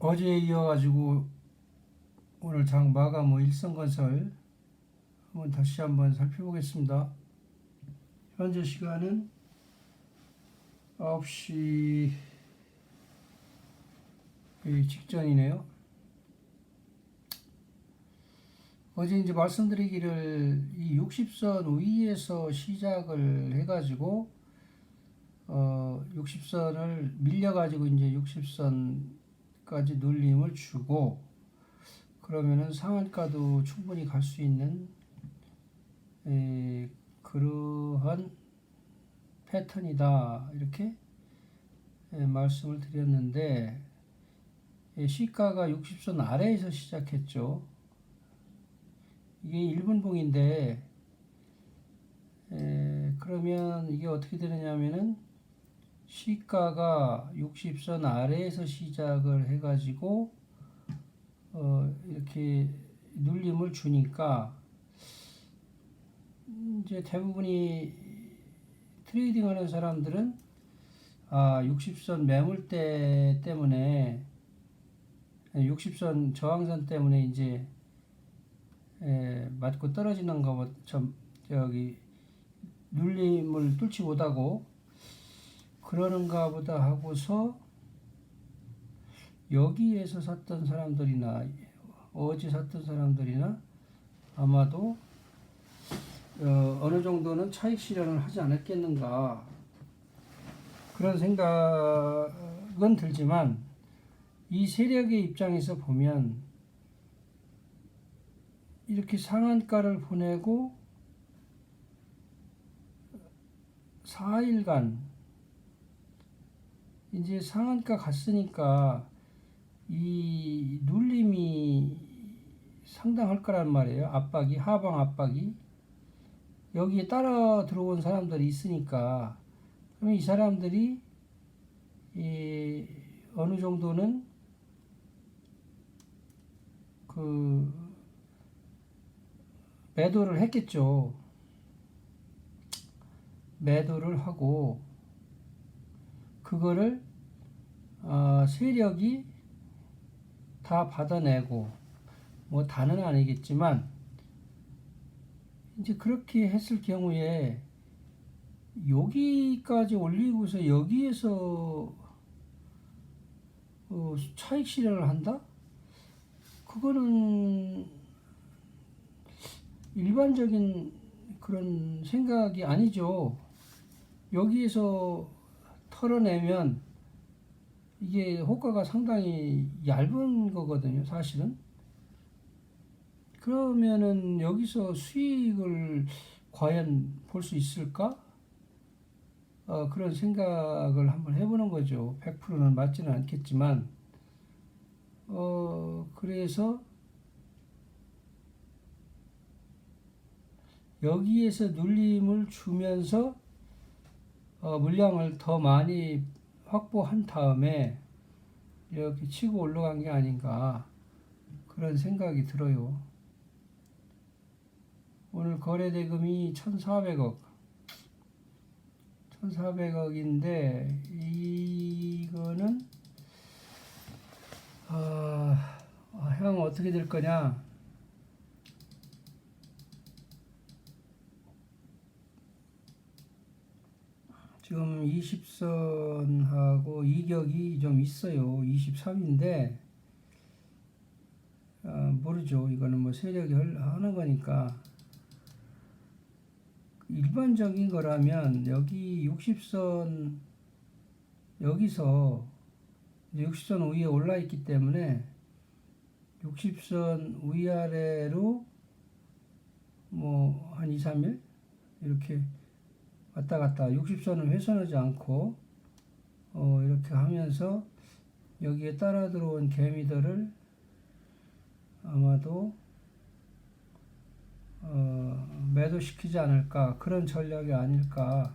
어제에 이어가지고 오늘 장 마감 후 일성건설 한번 다시 한번 살펴보겠습니다. 현재 시간은 9시 직전이네요. 어제 이제 말씀드리기를 이 60선 위에서 시작을 해가지고 어 60선을 밀려가지고 이제 60선 까지 눌림을 주고 그러면은 상한가도 충분히 갈 수 있는 에, 그러한 패턴이다 이렇게 에, 말씀을 드렸는데 예, 시가가 60선 아래에서 시작했죠. 이게 1분 봉인데 에, 그러면 이게 어떻게 되느냐면은 시가가 60선 아래에서 시작을 해가지고 어, 이렇게 눌림을 주니까 이제 대부분이 트레이딩 하는 사람들은 아, 60선 매물대 때문에 60선 저항선 때문에 이제 에, 맞고 떨어지는 거좀 저기 눌림을 뚫지 못하고 그러는가 보다 하고서 여기에서 샀던 사람들이나 어제 샀던 사람들이나 아마도 어, 어느 정도는 차익 실현을 하지 않았겠는가 그런 생각은 들지만 이 세력의 입장에서 보면 이렇게 상한가를 보내고 4일간 이제 상한가 갔으니까 이 눌림이 상당할 거란 말이에요. 압박이 하방 압박이 여기에 따라 들어온 사람들이 있으니까 그러면 이 사람들이 이 어느 정도는 그 매도를 했겠죠. 매도를 하고 그거를 어, 세력이 다 받아내고 뭐 다는 아니겠지만 이제 그렇게 했을 경우에 여기까지 올리고서 여기에서 어, 차익 실현을 한다? 그거는 일반적인 그런 생각이 아니죠. 여기에서 털어내면 이게 호가가 상당히 얇은 거거든요, 사실은. 그러면은 여기서 수익을 과연 볼 수 있을까? 어, 그런 생각을 한번 해보는 거죠. 100%는 맞지는 않겠지만, 어, 그래서 여기에서 눌림을 주면서 어, 물량을 더 많이 확보한 다음에 이렇게 치고 올라간 게 아닌가 그런 생각이 들어요. 오늘 거래 대금이 1,400억. 1,400억인데 이거는 아, 아, 형 어떻게 될 거냐? 지금 20선하고 이격이 좀 있어요. 23인데 아, 모르죠. 이거는 뭐 세력이 하는 거니까 일반적인 거라면 여기 60선 여기서 60선 위에 올라 있기 때문에 60선 위아래로 뭐 한 2, 3일 이렇게 왔다 갔다 60선을 훼손하지 않고 어 이렇게 하면서 여기에 따라 들어온 개미들을 아마도 어 매도시키지 않을까 그런 전략이 아닐까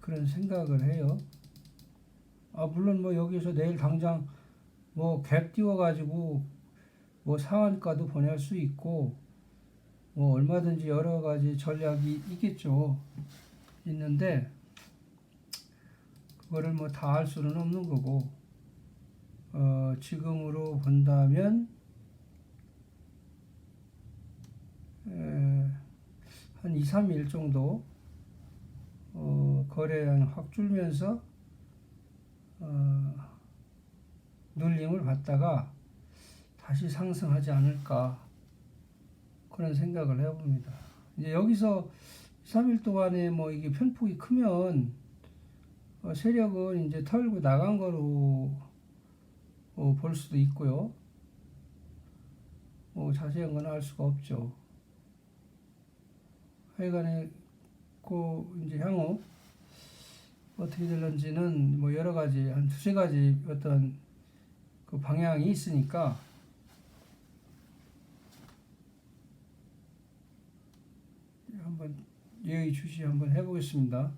그런 생각을 해요. 아 물론 뭐 여기서 내일 당장 뭐 갭 띄워 가지고 뭐 상한가도 보낼 수 있고 뭐 얼마든지 여러 가지 전략이 있겠죠. 있는데 그거를 뭐 다 할 수는 없는 거고 어, 지금으로 본다면 에, 한 2, 3일 정도 어, 거래량이 확 줄면서 어, 눌림을 받다가 다시 상승하지 않을까 그런 생각을 해봅니다. 이제 여기서 3일 동안에 뭐 이게 편폭이 크면 어, 세력은 이제 털고 나간 거로 어, 볼 수도 있고요. 뭐 자세한 건 알 수가 없죠. 하여간에 그 이제 향후 어떻게 될런지는 뭐 여러 가지 한 두세 가지 어떤 그 방향이 있으니까 한번 예의 주시 한번 해보겠습니다.